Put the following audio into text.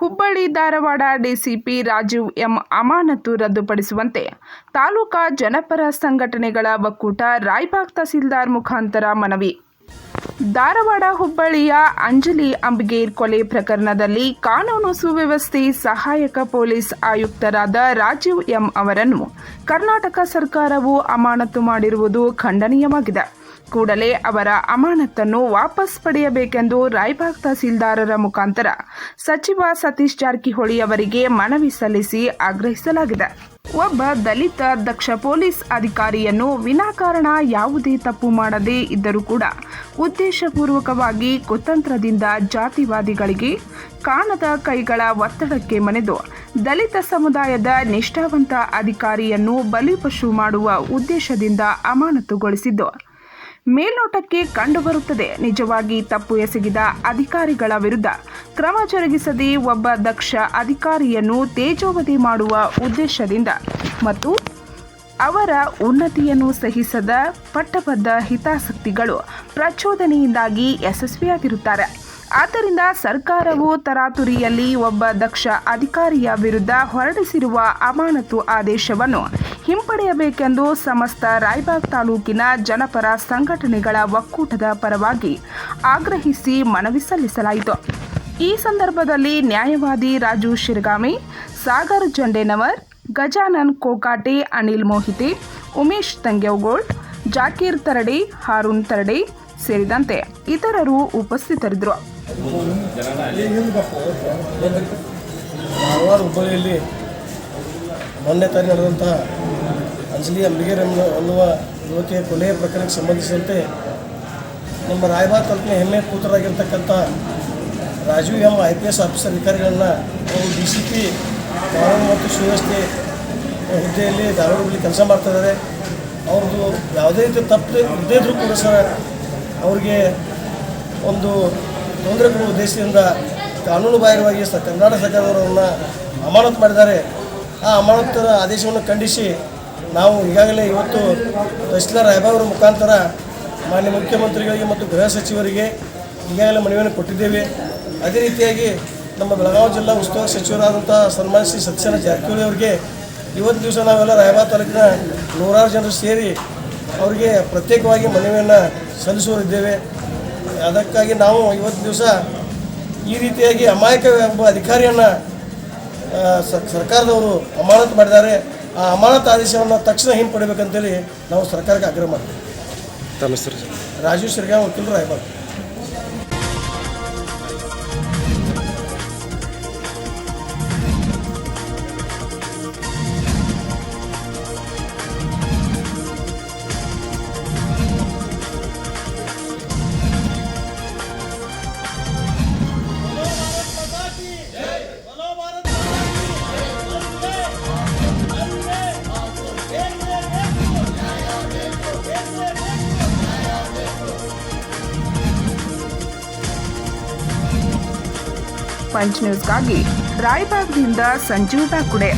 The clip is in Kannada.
Hubballi, Dharwad DCP Rajeev M ಅಮಾನತು ರದ್ದುಪಡಿಸುವಂತೆ ತಾಲೂಕಾ ಜನಪರ ಸಂಘಟನೆಗಳ ಒಕ್ಕೂಟ ರಾಯ್ಬಾಗ್ ತಹಸೀಲ್ದಾರ್ ಮುಖಾಂತರ ಮನವಿ. ಧಾರವಾಡ ಹುಬ್ಬಳ್ಳಿಯ ಅಂಜಲಿ ಅಂಬಿಗೇರ್ ಕೊಲೆ ಪ್ರಕರಣದಲ್ಲಿ ಕಾನೂನು ಸುವ್ಯವಸ್ಥೆ ಸಹಾಯಕ ಪೊಲೀಸ್ ಆಯುಕ್ತರಾದ ರಾಜೀವ್ ಎಂ ಅವರನ್ನು ಕರ್ನಾಟಕ ಸರ್ಕಾರವು ಅಮಾನತು ಮಾಡಿರುವುದು ಖಂಡನೀಯವಾಗಿದೆ. ಕೂಡಲೇ ಅವರ ಅಮಾನತನ್ನು ವಾಪಸ್ ಪಡೆಯಬೇಕೆಂದು ರಾಯಬಾಗ್ ತಹಸೀಲ್ದಾರರ ಮುಖಾಂತರ ಸಚಿವ ಸತೀಶ್ ಜಾರಕಿಹೊಳಿ ಅವರಿಗೆ ಮನವಿ ಸಲ್ಲಿಸಿ ಆಗ್ರಹಿಸಲಾಗಿದೆ. ಒಬ್ಬ ದಲಿತ ದಕ್ಷ ಪೊಲೀಸ್ ಅಧಿಕಾರಿಯನ್ನು ವಿನಾಕಾರಣ ಯಾವುದೇ ತಪ್ಪು ಮಾಡದೇ ಇದ್ದರೂ ಕೂಡ ಉದ್ದೇಶಪೂರ್ವಕವಾಗಿ ಕುತಂತ್ರದಿಂದ ಜಾತಿವಾದಿಗಳಿಗೆ ಕಾಣದ ಕೈಗಳ ಒತ್ತಡಕ್ಕೆ ಮನೆದು ದಲಿತ ಸಮುದಾಯದ ನಿಷ್ಠಾವಂತ ಅಧಿಕಾರಿಯನ್ನು ಬಲಿಪಶು ಮಾಡುವ ಉದ್ದೇಶದಿಂದ ಅಮಾನತುಗೊಳಿಸಿದ್ದು. ಮೇಲ್ನೋಟಕ್ಕೆ ಕಂಡುಬರುತ್ತದೆ. ನಿಜವಾಗಿ ತಪ್ಪು ಎಸಗಿದ ಅಧಿಕಾರಿಗಳ ವಿರುದ್ಧ ಕ್ರಮ ಜರುಗಿಸದೆ ಒಬ್ಬ ದಕ್ಷ ಅಧಿಕಾರಿಯನ್ನು ತೇಜೋವಧಿ ಮಾಡುವ ಉದ್ದೇಶದಿಂದ ಮತ್ತು ಅವರ ಉನ್ನತಿಯನ್ನು ಸಹಿಸದ ಪಟ್ಟಬದ್ಧ ಹಿತಾಸಕ್ತಿಗಳು ಪ್ರಚೋದನೆಯಿಂದಾಗಿ ಯಶಸ್ವಿಯಾಗಿರುತ್ತಾರೆ. ಆದ್ದರಿಂದ ಸರ್ಕಾರವು ತರಾತುರಿಯಲ್ಲಿ ಒಬ್ಬ ದಕ್ಷ ಅಧಿಕಾರಿಯ ವಿರುದ್ಧ ಹೊರಡಿಸಿರುವ ಅಮಾನತು ಆದೇಶವನ್ನು ಹಿಂಪಡೆಯಬೇಕೆಂದು ಸಮಸ್ತ ರಾಯ್ಬಾಗ್ ತಾಲೂಕಿನ ಜನಪರ ಸಂಘಟನೆಗಳ ಒಕ್ಕೂಟದ ಪರವಾಗಿ ಆಗ್ರಹಿಸಿ ಮನವಿ ಸಲ್ಲಿಸಲಾಯಿತು. ಈ ಸಂದರ್ಭದಲ್ಲಿ ನ್ಯಾಯವಾದಿ ರಾಜು ಶಿರಗಾಮಿ, ಸಾಗರ್ ಜಂಡೇನವರ್, ಗಜಾನನ್ ಕೋಕಾಟೆ, ಅನಿಲ್ ಮೋಹಿತಿ, ಉಮೇಶ್ ತಂಗೇವ್ಗೋಳ್ ಜಾಕೀರ್ ತರಡಿ, ಹಾರೂನ್ ತರಡಿ ಸೇರಿದಂತೆ ಇತರರು ಉಪಸ್ಥಿತರಿದ್ದರು. ಧಾರವಾಡ ಹುಬ್ಬಳ್ಳಿಯಲ್ಲಿ ಮೊನ್ನೆ ತಾರೀಕು ನಡೆದಂತಹ ಅಂಜಲಿ ಅಂಬಿಗೇರ್ ಅನ್ನುವ ಯುವತಿಯ ಕೊಲೆಯ ಪ್ರಕರಣಕ್ಕೆ ಸಂಬಂಧಿಸಿದಂತೆ ನಮ್ಮ ರಾಯಬಾಗ್ ತಾಲೂಕಿನ ಹೆಮ್ಮೆ ಪುತ್ರರಾಗಿರ್ತಕ್ಕಂಥ Rajeev M I P S officer ಅಧಿಕಾರಿಗಳನ್ನು ಅವರು ಡಿ ಸಿ ಪಿ ಕಾನೂನು ಮತ್ತು ಸುವ್ಯವಸ್ಥೆ ಹುದ್ದೆಯಲ್ಲಿ ಧಾರವಾಡದಲ್ಲಿ ಕೆಲಸ ಮಾಡ್ತಿದ್ದಾರೆ ಅವ್ರದ್ದು ಯಾವುದೇ ರೀತಿ ತಪ್ಪು ಇದ್ದೇ ಇದ್ರೂ ಕೂಡ ಸರ್ ಅವ್ರಿಗೆ ಒಂದು ತೊಂದರೆ ಕೊಡುವ ಉದ್ದೇಶದಿಂದ ಕಾನೂನು ಬಾಹಿರವಾಗಿ ಕರ್ನಾಟಕ ಸರ್ಕಾರದವರನ್ನು ಅಮಾನತು ಮಾಡಿದ್ದಾರೆ. ಆ ಅಮಾನತರ ಆದೇಶವನ್ನು ಖಂಡಿಸಿ ನಾವು ಈಗಾಗಲೇ ಇವತ್ತು ತಹಸೀಲ್ದಾರ್ ಅವರ ಮುಖಾಂತರ ಮಾನ್ಯ ಮುಖ್ಯಮಂತ್ರಿಗಳಿಗೆ ಮತ್ತು ಗೃಹ ಸಚಿವರಿಗೆ ಈಗಾಗಲೇ ಮನವಿಯನ್ನು ಕೊಟ್ಟಿದ್ದೇವೆ. ಅದೇ ರೀತಿಯಾಗಿ ನಮ್ಮ ಬೆಳಗಾವಿ ಜಿಲ್ಲಾ ಉಸ್ತುವಾರಿ ಸಚಿವರಾದಂಥ ಸನ್ಮಾನ್ಯ ಶ್ರೀ ಸತ್ಯನ ಜಾರಕಿಹೊಳಿ ಅವರಿಗೆ ಇವತ್ತು ದಿವಸ ನಾವೆಲ್ಲ ರಾಯಬಾ ತಾಲೂಕಿನ ನೂರಾರು ಜನರು ಸೇರಿ ಅವರಿಗೆ ಪ್ರತ್ಯೇಕವಾಗಿ ಮನವಿಯನ್ನು ಸಲ್ಲಿಸುವರಿದ್ದೇವೆ ಅದಕ್ಕಾಗಿ ನಾವು ಇವತ್ತು ದಿವಸ ಈ ರೀತಿಯಾಗಿ ಅಮಾಯಕ ಎಂಬ ಅಧಿಕಾರಿಯನ್ನು ಸ- ಸರ್ಕಾರದವರು ಅಮಾನತು ಮಾಡಿದ್ದಾರೆ. ಆ ಅಮಾನತು ಆದೇಶವನ್ನು ತಕ್ಷಣ ಹಿಂಪಡಿಬೇಕಂತೇಳಿ ನಾವು ಸರ್ಕಾರಕ್ಕೆ ಆಗ್ರಹ ಮಾಡ್ತೀವಿ. ತಮ್ಮ ರಾಜೀವ್ ಶಿರ್ಗಾಂವ್ ವಕೀಲರು ರಾಯಬಾಗ್. ಪಂಚ್ ನ್ಯೂಸ್ಗಾಗಿ ರಾಯಬಾಗ್ನಿಂದ ಸಂಜೀವ್ ಬ್ಯಾಕುಡೆ